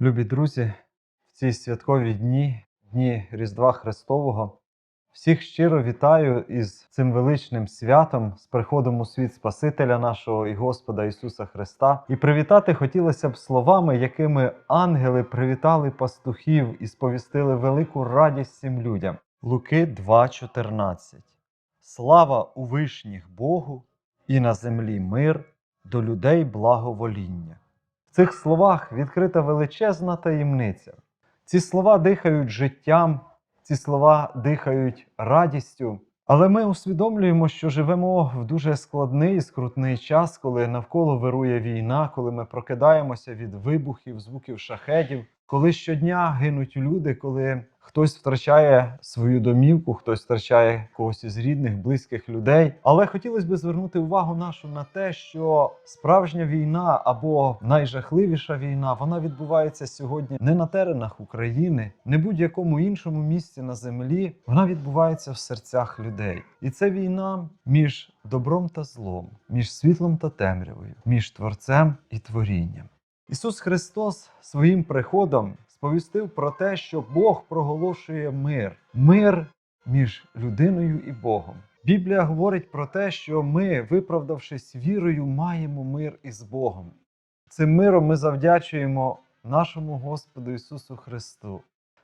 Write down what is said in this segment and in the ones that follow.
Любі друзі, в ці святкові дні, дні Різдва Христового, всіх щиро вітаю із цим величним святом, з приходом у світ Спасителя нашого і Господа Ісуса Христа. І привітати хотілося б словами, якими ангели привітали пастухів і сповістили велику радість всім людям. Луки 2,14 Слава у вишніх Богу і на землі мир, до людей благовоління. Цих словах відкрита величезна таємниця. Ці слова дихають життям, ці слова дихають радістю. Але ми усвідомлюємо, що живемо в дуже складний і скрутний час, коли навколо вирує війна, коли ми прокидаємося від вибухів, звуків шахедів, коли щодня гинуть люди, коли хтось втрачає свою домівку, хтось втрачає когось із рідних, близьких людей. Але хотілося б звернути увагу нашу на те, що справжня війна або найжахливіша війна вона відбувається сьогодні не на теренах України, не будь-якому іншому місці на землі. Вона відбувається в серцях людей. І це війна між добром та злом, між світлом та темрявою, між творцем і творінням. Ісус Христос своїм приходом сповістив про те, що Бог проголошує мир, мир між людиною і Богом. Біблія говорить про те, що ми, виправдавшись вірою, маємо мир із Богом. Цим миром ми завдячуємо нашому Господу Ісусу Христу.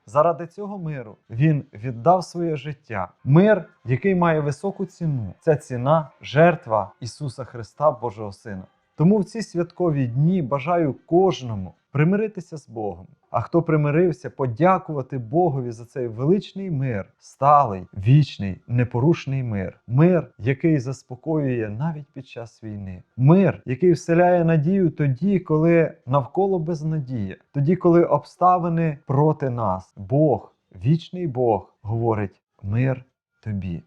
Заради цього миру Він віддав своє життя. Мир, який має високу ціну. Ця ціна жертва Ісуса Христа, Божого Сина. Тому в ці святкові дні бажаю кожному примиритися з Богом. А хто примирився, подякувати Богові за цей величний мир, сталий, вічний, непорушний мир, мир, який заспокоює навіть під час війни, мир, який вселяє надію тоді, коли навколо безнадія, тоді, коли обставини проти нас. Бог, вічний Бог, говорить мир тобі.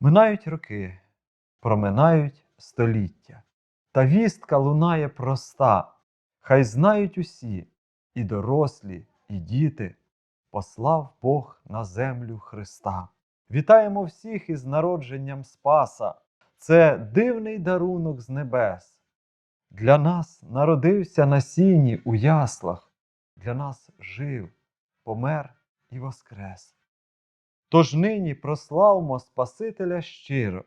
Минають роки, проминають століття. Та вістка лунає проста. Хай знають усі, і дорослі, і діти, послав Бог на землю Христа. Вітаємо всіх із народженням Спаса. Це дивний дарунок з небес. Для нас народився на сіні у яслах, для нас жив, помер і воскрес. Тож нині прославмо Спасителя щиро,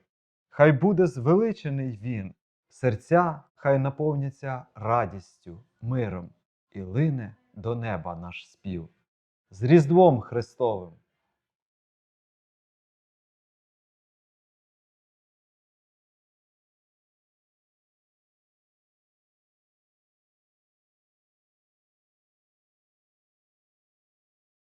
хай буде звеличений Він, серця хай наповняться радістю, миром і лине до неба наш спів. З Різдвом Христовим!